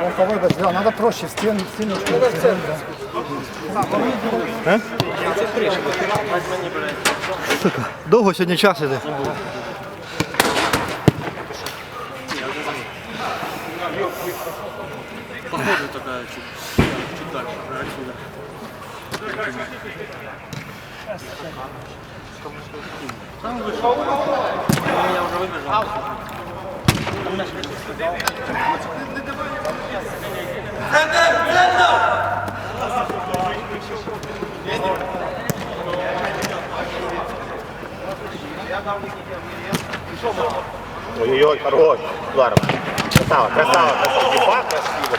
Ромка, вибач, да, треба проще в стіну, в стіночку. в стіну, да. Сука, довго сьогодні час іде. Походу такая чуть, чуть дальше, отсюда. Я уже выбежал. Ой-ой-ой, хорош. Здорово. Красава, красава, красава. Красиво.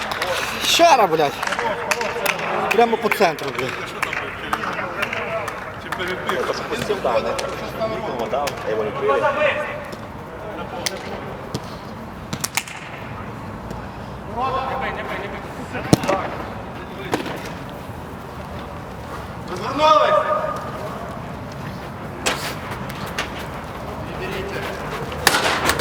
Щара, блядь. Прямо по центру, блядь. Тож пустив, да, не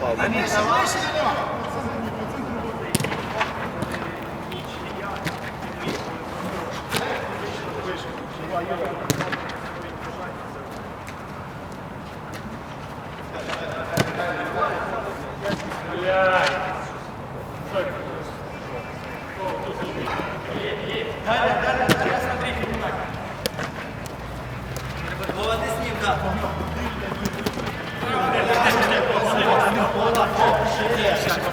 попав. Давай, давай, давай, смотри, Треба, Вова, ты с ним, да. Если попал.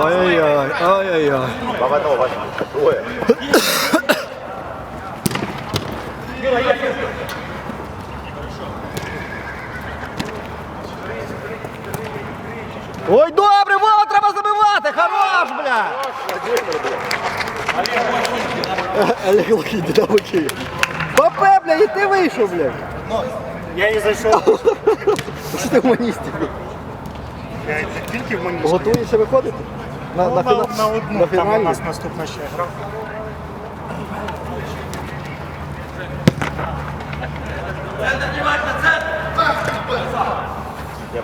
Ой-ой-ой, ой-ой-ой. Баба нова. Ой, треба Хорош, бля! Олег Лохід, да, окей. Папе, бля, і ти вийшов, бля. Я не зайшов. Що ти гуманістів? Я тільки в мені. Готуєшся виходити? На, на, На, фіна... на одну, на там у нас наступна ще гра. Я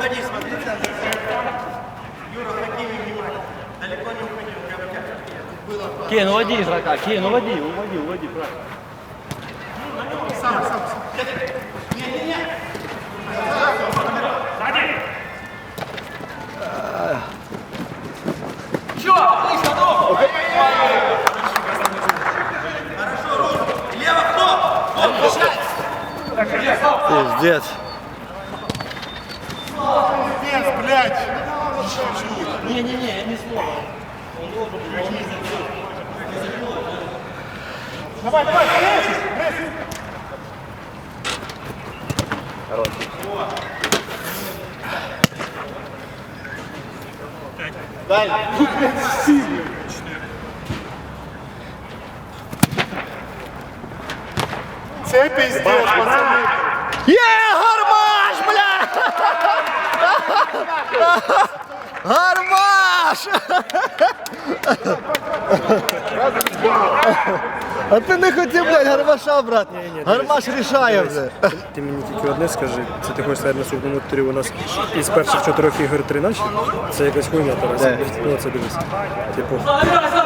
уходи, смотри, Юра, ходи внимательно. Далеко не уходи, у тебя было... Кен, ну уводи игрока, Кен, ну уводи, уводи, уводи, правильно. Сам, сам, сам. Не, не, не. Сзади. Чё, слышно, ну? Хорошо, Рус, лево кто? Он мешает. Пиздец. Давай, давай, пресс, пресс. Це пиздец, пацани. Є, гармаш, бля! Гармаш! А ти не хотів, блядь, гармаша брати. Гармаш рішає вже. Ти мені тільки одне скажи, це ти хочеш сказати на наступному турі у нас із перших чотирьох ігор три наші? Це якась хуйня Тарас. Ну це дивись. Типу,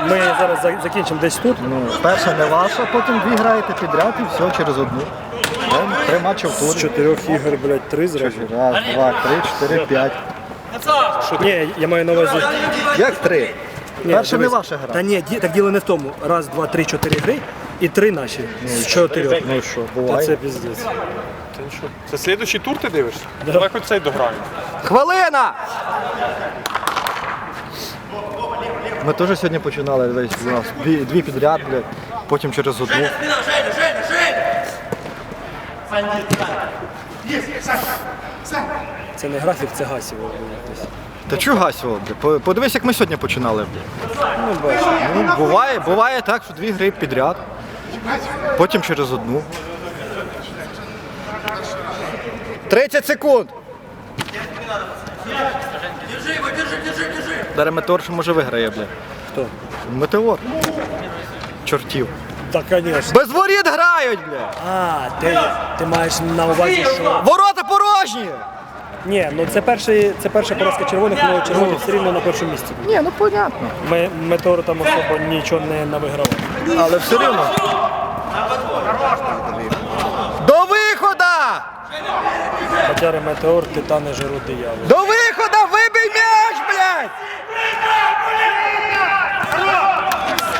ми зараз за- закінчимо десь тут. Ну, перша не ваша, потім дві граєте підряд і все через одну. Три матчі в З турі. чотирьох ігор, блядь, три зразу. Раз, два, три, чотири, п'ять. Ні, я маю на увазі. Як три? Ні, Перша не дивись. ваша гра. Та ні, ді- так діло не в тому. Раз, два, три, чотири гри. І три наші з чотирьох. Ну і що, Та буває. це піздець. Це слідуючий тур ти дивишся? Давай хоч цей дограємо. Хвилина! Ми теж сьогодні починали десь у нас дві, дві підряд, блядь, потім через одну. Це не графік, це гасів. якось. Та чого Гасіво. По- Подивись, як ми сьогодні починали. блядь. Ну, буває, буває так, що дві гри підряд, потім через одну. 30 секунд. Зараз метеор що може виграє, блядь. Хто? Метеор. Чортів. Та, звісно. Без воріт грають, блядь. А, ти, ти маєш на увазі, що. Ворота порожні! Ні, ну це перший, це перша поразка червоних, але червоні все рівно на першому місці. Ні, ну понятно. Ми метеору там особо нічого не навигравали. Але все рівно. До виходу! Бадяри метеор, титани жиру диявол. До виходу!